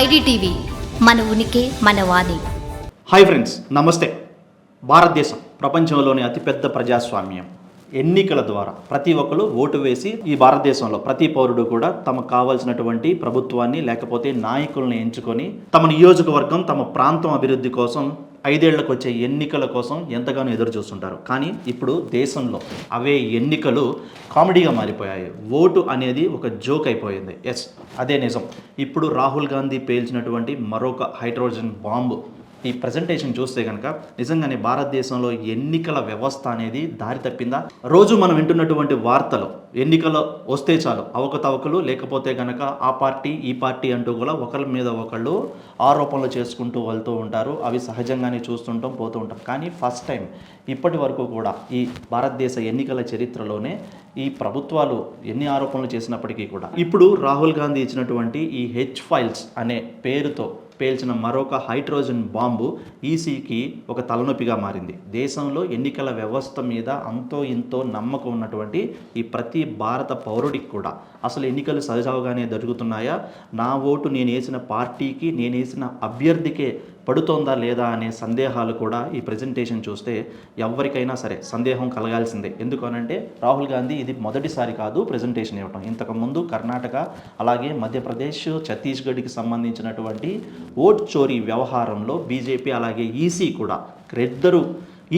IDTV మన ఉనికి మన వాణి. హాయ్ ఫ్రెండ్స్ నమస్తే. భారతదేశం ప్రపంచంలోని అతిపెద్ద ప్రజాస్వామ్యం. ఎన్నికల ద్వారా ప్రతి ఒక్కరు ఓటు వేసి ఈ భారతదేశంలో ప్రతి పౌరుడు కూడా తమకు కావాల్సినటువంటి ప్రభుత్వాన్ని లేకపోతే నాయకుల్ని ఎంచుకొని తమ నియోజకవర్గం తమ ప్రాంతం అభివృద్ధి కోసం ఐదేళ్ళకు వచ్చే ఎన్నికల కోసం ఎంతగానో ఎదురు చూస్తుంటారు కానీ ఇప్పుడు దేశంలో అవే ఎన్నికలు కామెడీగా మారిపోయాయి. ఓటు అనేది ఒక జోక్ అయిపోయింది. ఎస్ అదే నిజం. ఇప్పుడు రాహుల్ గాంధీ పేల్చినటువంటి మరొక హైడ్రోజన్ బాంబు ఈ ప్రజెంటేషన్ చూస్తే కనుక నిజంగానే భారతదేశంలో ఎన్నికల వ్యవస్థ అనేది దారి తప్పిందా? రోజు మనం వింటున్నటువంటి వార్తలు ఎన్నికలు వస్తే చాలు అవకతవకలు లేకపోతే కనుక ఆ పార్టీ ఈ పార్టీ అంటూ కూడా ఒకరి మీద ఒకళ్ళు ఆరోపణలు చేసుకుంటూ వెళ్తూ ఉంటారు. అవి సహజంగానే చూస్తుంటాం పోతూ ఉంటాం. కానీ ఫస్ట్ టైం ఇప్పటి వరకు కూడా ఈ భారతదేశ ఎన్నికల చరిత్రలోనే ఈ ప్రభుత్వాలు ఎన్ని ఆరోపణలు చేసినప్పటికీ కూడా ఇప్పుడు రాహుల్ గాంధీ ఇచ్చినటువంటి ఈ హెచ్ ఫైల్స్ అనే పేరుతో పేల్చిన మరొక హైడ్రోజన్ బాంబు ఈసీకి ఒక తలనొప్పిగా మారింది. దేశంలో ఎన్నికల వ్యవస్థ మీద అంతో ఇంతో నమ్మకం ఉన్నటువంటి ఈ ప్రతి భారత పౌరుడికి కూడా అసలు ఎన్నికలు సజావుగానే జరుగుతున్నాయా? నా ఓటు నేను వేసిన పార్టీకి నేను వేసిన అభ్యర్థికే పడుతోందా లేదా అనే సందేహాలు కూడా ఈ ప్రజెంటేషన్ చూస్తే ఎవరికైనా సరే సందేహం కలగాల్సిందే. ఎందుకనంటే రాహుల్ గాంధీ ఇది మొదటిసారి కాదు ప్రజెంటేషన్ ఇవ్వటం. ఇంతకుముందు కర్ణాటక అలాగే మధ్యప్రదేశ్ ఛత్తీస్గఢ్కి సంబంధించినటువంటి ఓట్ చోరీ వ్యవహారంలో బీజేపీ అలాగే ఈసీ కూడా ఇద్దరు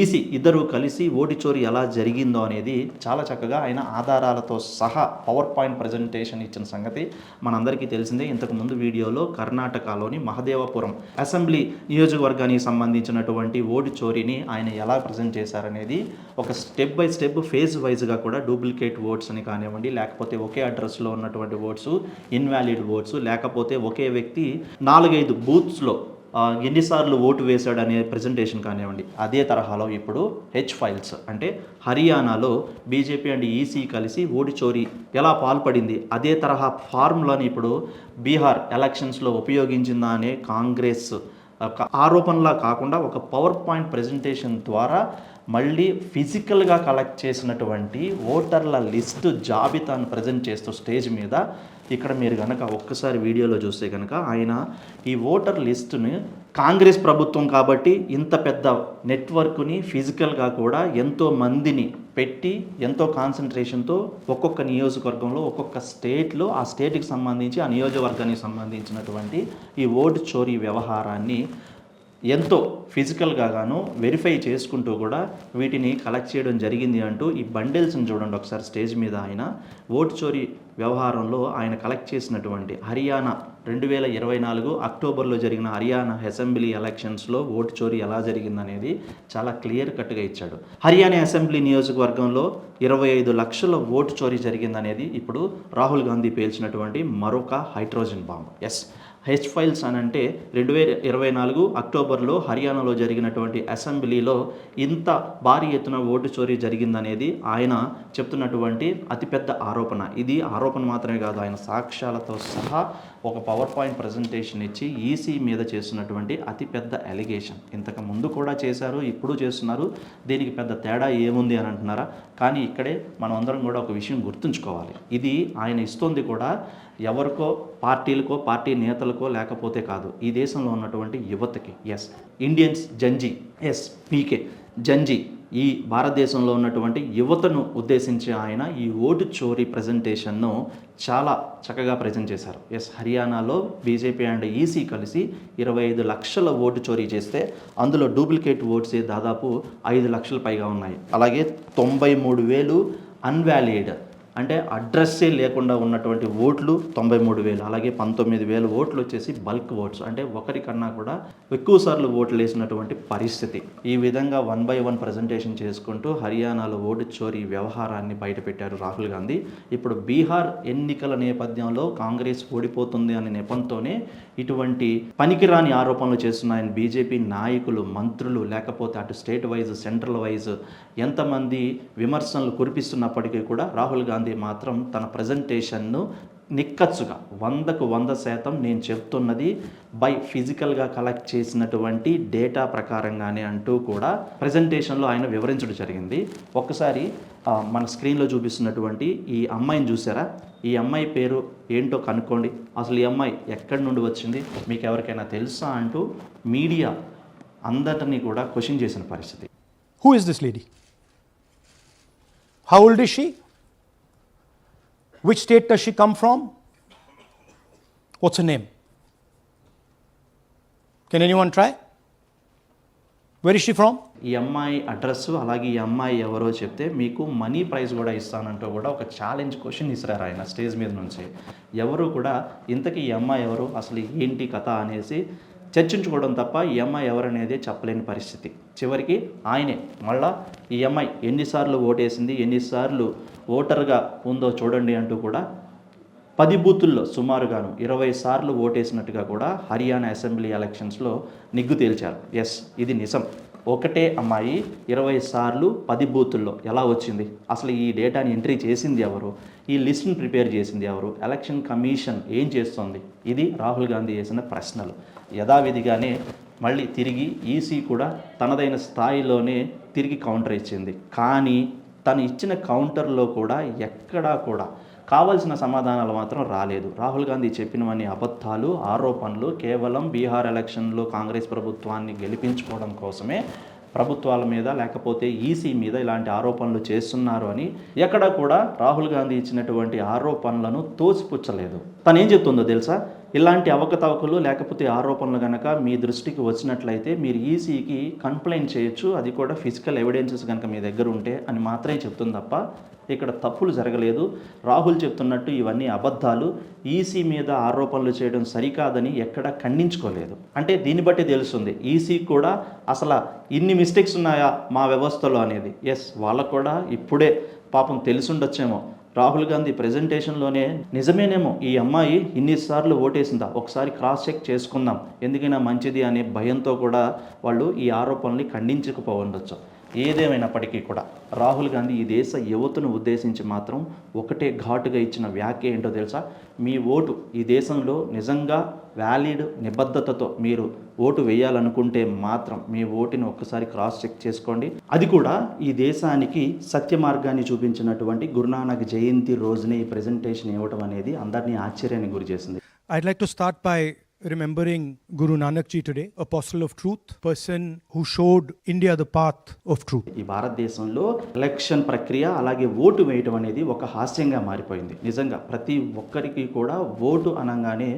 ఈసీ ఇద్దరు కలిసి ఓటు చోరీ ఎలా జరిగిందో అనేది చాలా చక్కగా ఆయన ఆధారాలతో సహా పవర్ పాయింట్ ప్రజెంటేషన్ ఇచ్చిన సంగతి మనందరికీ తెలిసిందే. ఇంతకుముందు వీడియోలో కర్ణాటకలోని మహదేవపురం అసెంబ్లీ నియోజకవర్గానికి సంబంధించినటువంటి ఓటు చోరీని ఆయన ఎలా ప్రజెంట్ చేశారనేది ఒక స్టెప్ బై స్టెప్ ఫేజ్ వైజ్గా కూడా డూప్లికేట్ ఓట్స్ అని కానివ్వండి లేకపోతే ఒకే అడ్రస్లో ఉన్నటువంటి ఓట్స్ ఇన్వాలిడ్ ఓట్స్ లేకపోతే ఒకే వ్యక్తి నాలుగైదు బూత్స్లో ఎన్నిసార్లు ఓటు వేశాడు అనే ప్రజెంటేషన్ కానివ్వండి అదే తరహాలో ఇప్పుడు హెచ్ ఫైల్స్ అంటే హర్యానాలో బీజేపీ అండ్ ఈసీ కలిసి ఓటు చోరీ ఎలా పాల్పడింది అదే తరహా ఫార్ములాని ఇప్పుడు బీహార్ ఎలక్షన్స్లో ఉపయోగించిందా అనే కాంగ్రెస్ ఒక ఆరోపణలా కాకుండా ఒక పవర్ పాయింట్ ప్రజెంటేషన్ ద్వారా మళ్ళీ ఫిజికల్గా కలెక్ట్ చేసినటువంటి ఓటర్ల లిస్టు జాబితాను ప్రజెంట్ చేస్తూ స్టేజ్ మీద ఇక్కడ మీరు కనుక ఒక్కసారి వీడియోలో చూస్తే కనుక ఆయన ఈ ఓటర్ లిస్టుని కాంగ్రెస్ ప్రభుత్వం కాబట్టి ఇంత పెద్ద నెట్వర్క్ని ఫిజికల్గా కూడా ఎంతో మందిని పెట్టి ఎంతో కాన్సన్ట్రేషన్తో ఒక్కొక్క నియోజకవర్గంలో ఒక్కొక్క స్టేట్లో ఆ స్టేట్కి సంబంధించి ఆ నియోజకవర్గానికి సంబంధించినటువంటి ఈ ఓటు చోరీ వ్యవహారాన్ని ఎంతో ఫిజికల్గా గాను వెరిఫై చేసుకుంటూ కూడా వీటిని కలెక్ట్ చేయడం జరిగింది అంటూ ఈ బండిల్స్ని చూడండి ఒకసారి స్టేజ్ మీద ఆయన. ఓటు చోరీ వ్యవహారంలో ఆయన కలెక్ట్ చేసినటువంటి హర్యానా రెండు వేల ఇరవై నాలుగు అక్టోబర్లో జరిగిన హర్యానా అసెంబ్లీ ఎలక్షన్స్లో ఓటు చోరీ ఎలా జరిగిందనేది చాలా క్లియర్ కట్గా ఇచ్చాడు. హర్యానా అసెంబ్లీ నియోజకవర్గంలో ఇరవై ఐదు లక్షల ఓటు చోరీ జరిగిందనేది ఇప్పుడు రాహుల్ గాంధీ పేల్చినటువంటి మరొక hydrogen bomb. Yes H files అని అంటే రెండు వేల ఇరవై నాలుగు అక్టోబర్లో హర్యానాలో జరిగినటువంటి అసెంబ్లీలో ఇంత భారీ ఎత్తున ఓటు చోరీ జరిగిందనేది ఆయన చెప్తున్నటువంటి అతిపెద్ద ఆరోపణ. ఇది ఆరోపణ మాత్రమే కాదు ఆయన సాక్ష్యాలతో సహా ఒక పవర్ పాయింట్ ప్రజెంటేషన్ ఇచ్చి ఈసీ మీద చేస్తున్నటువంటి అతిపెద్ద ఎలిగేషన్ ఇంతకు ముందు కూడా చేశారు ఇప్పుడు చేస్తున్నారు. దీనికి పెద్ద తేడా ఏముంది అని అంటున్నారా? కానీ ఇక్కడే మనం అందరం కూడా ఒక విషయం గుర్తుంచుకోవాలి. ఇది ఆయన ఇస్తుంది కూడా ఎవరికో పార్టీలకో పార్టీ నేతలకో లేకపోతే కాదు. ఈ దేశంలో ఉన్నటువంటి యువతకి yes Indians Gen Z yes PK Gen Z ఈ భారతదేశంలో ఉన్నటువంటి యువతను ఉద్దేశించి ఆయన ఈ ఓటు చోరీ ప్రజెంటేషన్ను చాలా చక్కగా ప్రజెంట్ చేశారు. ఎస్ హర్యానాలో బీజేపీ అండ్ ఈసీ కలిసి ఇరవై ఐదు లక్షల ఓటు చోరీ చేస్తే అందులో డూప్లికేట్ ఓట్సే దాదాపు ఐదు లక్షల పైగా ఉన్నాయి. అలాగే తొంభై మూడు వేలు అన్వాలిడ్ అంటే అడ్రస్సే లేకుండా ఉన్నటువంటి ఓట్లు తొంభై మూడు వేలు అలాగే పంతొమ్మిది వేల ఓట్లు వచ్చేసి బల్క్ ఓట్స్. అంటే ఒకరికన్నా కూడా ఎక్కువ సార్లు ఓట్లు వేసినటువంటి పరిస్థితి. ఈ విధంగా వన్ బై వన్ ప్రజెంటేషన్ చేసుకుంటూ హర్యానాలో ఓటు చోరీ వ్యవహారాన్ని బయటపెట్టారు రాహుల్ గాంధీ. ఇప్పుడు బీహార్ ఎన్నికల నేపథ్యంలో కాంగ్రెస్ ఓడిపోతుంది అనే నెపంతోనే ఇటువంటి పనికిరాని ఆరోపణలు చేస్తున్నాయని బీజేపీ నాయకులు మంత్రులు లేకపోతే అటు స్టేట్ వైజ్ సెంట్రల్ వైజ్ ఎంతమంది విమర్శనలు కురిపిస్తున్నప్పటికీ కూడా రాహుల్ గాంధీ మాత్రం తన ప్రజెంటేషన్ను నిక్కచ్చుగా వందకు వంద శాతం నేను చెప్తున్నది బై ఫిజికల్గా కలెక్ట్ చేసినటువంటి డేటా ప్రకారంగానే అంటూ కూడా ప్రజెంటేషన్లో ఆయన వివరించడం జరిగింది. ఒక్కసారి మన స్క్రీన్లో చూపిస్తున్నటువంటి ఈ అమ్మాయిని చూసారా ఈ అమ్మాయి పేరు ఏంటో కనుక్కోండి. అసలు ఈ అమ్మాయి ఎక్కడి నుండి వచ్చింది? మీకు ఎవరికైనా తెలుసా అంటూ మీడియా అందరినీ కూడా క్వశ్చన్ చేసిన పరిస్థితి. Who is this lady How old is? Which state does she come from? What's her name? Can anyone try? Where is she from? ఈ అమ్మాయి అడ్రస్ అలాగే ఈ అమ్మాయి ఎవరో చెప్తే మీకు మనీ ప్రైజ్ కూడా ఇస్తానంటూ కూడా ఒక ఛాలెంజ్ క్వశ్చన్ ఇస్తారు ఆయన స్టేజ్ మీద నుంచి ఎవరు కూడా ఇంతకీ ఈ అమ్మాయి ఎవరు అసలు ఏంటి కథ అనేసి చర్చించుకోవడం తప్ప ఈ అమ్మాయి ఎవరనేది చెప్పలేని పరిస్థితి చివరికి ఆయనే మళ్ళా ఈ అమ్మాయి ఎన్నిసార్లు ఓటేసింది ఎన్నిసార్లు ఓటర్గా ఉందో చూడండి అంటూ కూడా పది బూతుల్లో సుమారుగాను ఇరవై సార్లు ఓటేసినట్టుగా కూడా హర్యానా అసెంబ్లీ ఎలక్షన్స్లో నిగ్గు తేల్చారు. ఎస్ ఇది నిజం. ఒకటే అమ్మాయి ఇరవై సార్లు పది బూతుల్లో ఎలా వచ్చింది? అసలు ఈ డేటాని ఎంట్రీ చేసింది ఎవరు? ఈ లిస్ట్ని ప్రిపేర్ చేసింది ఎవరు? ఎలక్షన్ కమిషన్ ఏం చేస్తోంది? ఇది రాహుల్ గాంధీ చేసిన ప్రశ్నలు. యథావిధిగానే మళ్ళీ తిరిగి ఈసీ కూడా తనదైన స్థాయిలోనే తిరిగి కౌంటర్ ఇచ్చింది. కానీ తను ఇచ్చిన కౌంటర్లో కూడా ఎక్కడా కూడా కావాల్సిన సమాధానాలు మాత్రం రాలేదు. రాహుల్ గాంధీ చెప్పినవన్నీ అబద్ధాలు ఆరోపణలు కేవలం బీహార్ ఎలక్షన్లో కాంగ్రెస్ ప్రభుత్వాన్ని గెలిపించుకోవడం కోసమే ప్రభుత్వాల మీద లేకపోతే ఈసీ మీద ఇలాంటి ఆరోపణలు చేస్తున్నారు అని ఎక్కడ కూడా రాహుల్ గాంధీ ఇచ్చినటువంటి ఆరోపణలను తోసిపుచ్చలేదు. తను ఏం చెప్తుందో తెలుసా? ఇలాంటి అవకతవకలు లేకపోతే ఆరోపణలు కనుక మీ దృష్టికి వచ్చినట్లయితే మీరు ఈసీకి కంప్లైంట్ చేయొచ్చు. అది కూడా ఫిజికల్ ఎవిడెన్సెస్ కనుక మీ దగ్గర ఉంటే అని మాత్రమే చెప్తుంది తప్ప ఇక్కడ తప్పులు జరగలేదు. రాహుల్ చెప్తున్నట్టు ఇవన్నీ అబద్ధాలు. ఈసీ మీద ఆరోపణలు చేయడం సరికాదని ఎక్కడ ఖండించుకోలేదు. అంటే దీన్ని బట్టి తెలుస్తుంది ఈసీ కూడా అసలు ఇన్ని మిస్టేక్స్ ఉన్నాయా మా వ్యవస్థలో అనేది. ఎస్ వాళ్ళకు కూడా ఇప్పుడే పాపం తెలిసుండొచ్చేమో. రాహుల్ గాంధీ ప్రజెంటేషన్లోనే నిజమేనేమో ఈ అమ్మాయి ఇన్నిసార్లు ఓటేసిందా? ఒకసారి క్రాస్ చెక్ చేసుకుందాం. ఎందుకైనా మంచిది అనే భయంతో కూడా వాళ్ళు ఈ ఆరోపణల్ని ఖండించకపోవచ్చు ఏదేమైనప్పటికీ కూడా రాహుల్ గాంధీ ఈ దేశ యువతను ఉద్దేశించి మాత్రం ఒకటే ఘాటుగా ఇచ్చిన వ్యాఖ్య ఏంటో తెలుసా? మీ ఓటు ఈ దేశంలో నిజంగా వ్యాలిడ్ నిబద్ధతతో మీరు ఓటు వేయాలనుకుంటే మాత్రం మీ ఓటుని ఒక్కసారి క్రాస్ చెక్ చేసుకోండి. అది కూడా ఈ దేశానికి సత్య మార్గాన్ని చూపించినటువంటి గురునానక్ జయంతి రోజునే ఈ ప్రజెంటేషన్ ఇవ్వడం అనేది అందరినీ ఆశ్చర్యానికి గురి చేసింది. I'd like to start by remembering Guru Nanak Ji today, apostle of truth, person who showed India the path of truth. ఈ భారతదేశంలో ఎలక్షన్ ప్రక్రియ అలాగే ఓటు వేయటం అనేది ఒక హాస్యంగా మారిపోయింది నిజంగా ప్రతి ఒక్కరికి కూడా ఓటు అనగానే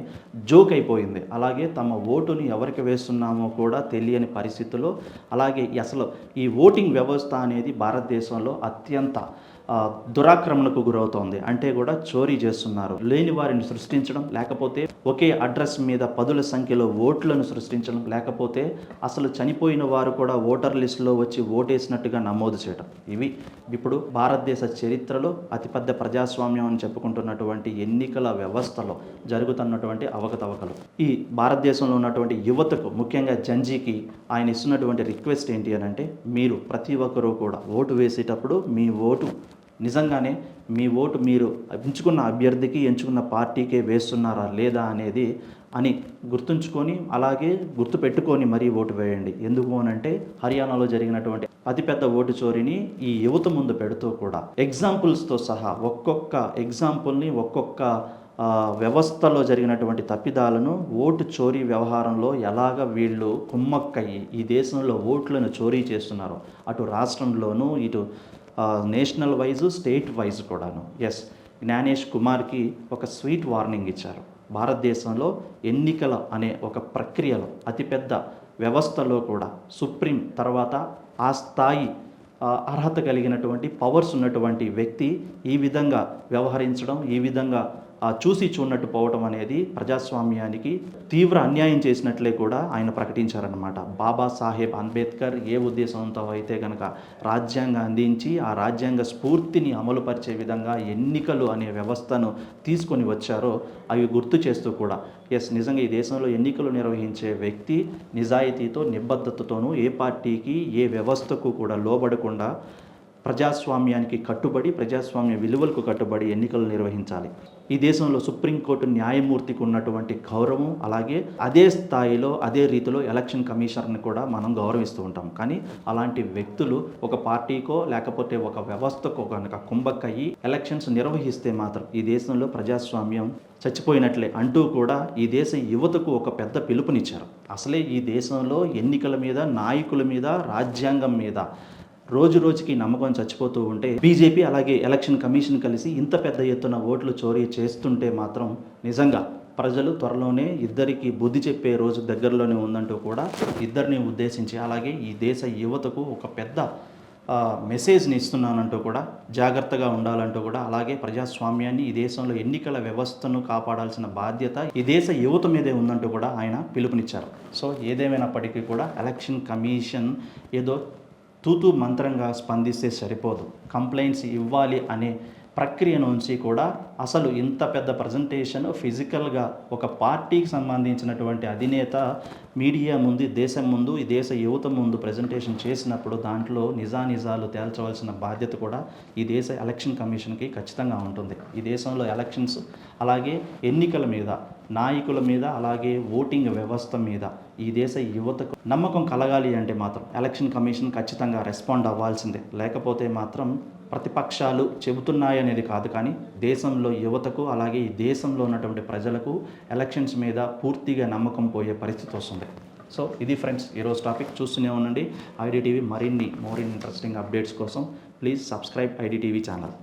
జోక్ అయిపోయింది అలాగే తమ ఓటుని ఎవరికి వేస్తున్నామో కూడా తెలియని పరిస్థితుల్లో అలాగే అసలు ఈ ఓటింగ్ వ్యవస్థ అనేది భారతదేశంలో అత్యంత దురాక్రమణకు గురవుతోంది. అంటే కూడా చోరీ చేస్తున్నారు. లేని వారిని సృష్టించడం లేకపోతే ఒకే అడ్రస్ మీద పదుల సంఖ్యలో ఓట్లను సృష్టించడం లేకపోతే అసలు చనిపోయిన వారు కూడా ఓటర్ లిస్టులో వచ్చి ఓటేసినట్టుగా నమోదు చేయడం ఇవి ఇప్పుడు భారతదేశ చరిత్రలో అతిపెద్ద ప్రజాస్వామ్యం అని చెప్పుకుంటున్నటువంటి ఎన్నికల వ్యవస్థలో జరుగుతున్నటువంటి అవకతవకలు. ఈ భారతదేశంలో ఉన్నటువంటి యువతకు ముఖ్యంగా జంజీకి ఆయన ఇస్తున్నటువంటి రిక్వెస్ట్ ఏంటి అని అంటే మీరు ప్రతి ఒక్కరూ కూడా ఓటు వేసేటప్పుడు మీ ఓటు నిజంగానే మీ ఓటు మీరు ఎంచుకున్న అభ్యర్థికి ఎంచుకున్న పార్టీకే వేస్తున్నారా లేదా అనేది అని గుర్తుంచుకొని అలాగే గుర్తుపెట్టుకొని మరీ ఓటు వేయండి. ఎందుకు అనంటే హర్యానాలో జరిగినటువంటి అతిపెద్ద ఓటు చోరీని ఈ యువత ముందు పెడుతూ కూడా. ఎగ్జాంపుల్స్తో సహా ఒక్కొక్క ఎగ్జాంపుల్ని ఒక్కొక్క వ్యవస్థలో జరిగినటువంటి తప్పిదాలను ఓటు చోరీ వ్యవహారంలో ఎలాగ వీళ్ళు కుమ్మక్కయ్యి ఈ దేశంలో ఓట్లను చోరీ చేస్తున్నారో అటు రాష్ట్రంలోనూ ఇటు నేషనల్ వైజ్ స్టేట్ వైజ్ కూడాను. ఎస్ జ్ఞానేష్ కుమార్కి ఒక స్వీట్ వార్నింగ్ ఇచ్చారు. భారతదేశంలో ఎన్నికల అనే ఒక ప్రక్రియలో అతిపెద్ద వ్యవస్థలో కూడా సుప్రీం తర్వాత ఆ స్థాయి అర్హత కలిగినటువంటి పవర్స్ ఉన్నటువంటి వ్యక్తి ఈ విధంగా వ్యవహరించడం ఈ విధంగా చూసి చూడనట్టు పోవటం అనేది ప్రజాస్వామ్యానికి తీవ్ర అన్యాయం చేసినట్లే కూడా ఆయన ప్రకటించారనమాట బాబాసాహెబ్ అంబేద్కర్ ఏ ఉద్దేశంతో అయితే కనుక రాజ్యాంగం అందించి ఆ రాజ్యాంగ స్ఫూర్తిని అమలుపరిచే విధంగా ఎన్నికలు అనే వ్యవస్థను తీసుకొని వచ్చారో అవి గుర్తు చేస్తూ కూడా ఎస్ నిజంగా ఈ దేశంలో ఎన్నికలు నిర్వహించే వ్యక్తి నిజాయితీతో నిబద్ధతతోనూ ఏ పార్టీకి ఏ వ్యవస్థకు కూడా లోబడకుండా ప్రజాస్వామ్యానికి కట్టుబడి ప్రజాస్వామ్య విలువలకు కట్టుబడి ఎన్నికలు నిర్వహించాలి. ఈ దేశంలో సుప్రీంకోర్టు న్యాయమూర్తికి ఉన్నటువంటి గౌరవం అలాగే అదే స్థాయిలో అదే రీతిలో ఎలక్షన్ కమిషనర్ని కూడా మనం గౌరవిస్తూ ఉంటాం. కానీ అలాంటి వ్యక్తులు ఒక పార్టీకో లేకపోతే ఒక వ్యవస్థకో కనుక కుంభకయ్యి ఎలక్షన్స్ నిర్వహిస్తే మాత్రం ఈ దేశంలో ప్రజాస్వామ్యం చచ్చిపోయినట్లే అంటూ కూడా ఈ దేశ యువతకు ఒక పెద్ద పిలుపునిచ్చారు. అసలే ఈ దేశంలో ఎన్నికల మీద నాయకుల మీద రాజ్యాంగం మీద రోజు రోజుకి నమ్మకం చచ్చిపోతూ ఉంటే బీజేపీ అలాగే ఎలక్షన్ కమిషన్ కలిసి ఇంత పెద్ద ఎత్తున ఓట్లు చోరీ చేస్తుంటే మాత్రం నిజంగా ప్రజలు త్వరలోనే ఇద్దరికి బుద్ధి చెప్పే రోజు దగ్గరలోనే ఉందంటూ కూడా ఇద్దరిని ఉద్దేశించి అలాగే ఈ దేశ యువతకు ఒక పెద్ద మెసేజ్ని ఇస్తున్నానంటూ కూడా జాగ్రత్తగా ఉండాలంటూ కూడా అలాగే ప్రజాస్వామ్యాన్ని ఈ దేశంలో ఎన్నికల వ్యవస్థను కాపాడాల్సిన బాధ్యత ఈ దేశ యువత మీదే ఉందంటూ కూడా ఆయన పిలుపునిచ్చారు. సో ఏదేమైనప్పటికీ కూడా ఎలక్షన్ కమిషన్ ఏదో తూతూ మంత్రంగా స్పందిస్తే సరిపోదు. కంప్లైంట్స్ ఇవ్వాలి అనే ప్రక్రియ నుంచి కూడా అసలు ఇంత పెద్ద ప్రజెంటేషన్ ఫిజికల్గా ఒక పార్టీకి సంబంధించినటువంటి అధినేత మీడియా ముందు దేశం ముందు ఈ దేశ యువత ముందు ప్రజెంటేషన్ చేసినప్పుడు దాంట్లో నిజానిజాలు తేల్చవలసిన బాధ్యత కూడా ఈ దేశ ఎలక్షన్ కమిషన్కి ఖచ్చితంగా ఉంటుంది. ఈ దేశంలో ఎలక్షన్స్ అలాగే ఎన్నికల మీద నాయకుల మీద అలాగే ఓటింగ్ వ్యవస్థ మీద ఈ దేశ యువతకు నమ్మకం కలగాలి అంటే మాత్రం ఎలక్షన్ కమిషన్ ఖచ్చితంగా రెస్పాండ్ అవ్వాల్సిందే. లేకపోతే మాత్రం ప్రతిపక్షాలు చెబుతున్నాయనేది కాదు కానీ దేశంలో యువతకు అలాగే ఈ దేశంలో ఉన్నటువంటి ప్రజలకు ఎలక్షన్స్ మీద పూర్తిగా నమ్మకం పోయే పరిస్థితి వస్తుంది. సో ఇది ఫ్రెండ్స్ ఈరోజు టాపిక్ చూస్తూనే ఉండండి. ఐడిటీవీ మరిన్ని మోర్ ఇంట్రెస్టింగ్ అప్డేట్స్ కోసం ప్లీజ్ సబ్స్క్రైబ్ ఐడిటీవీ ఛానల్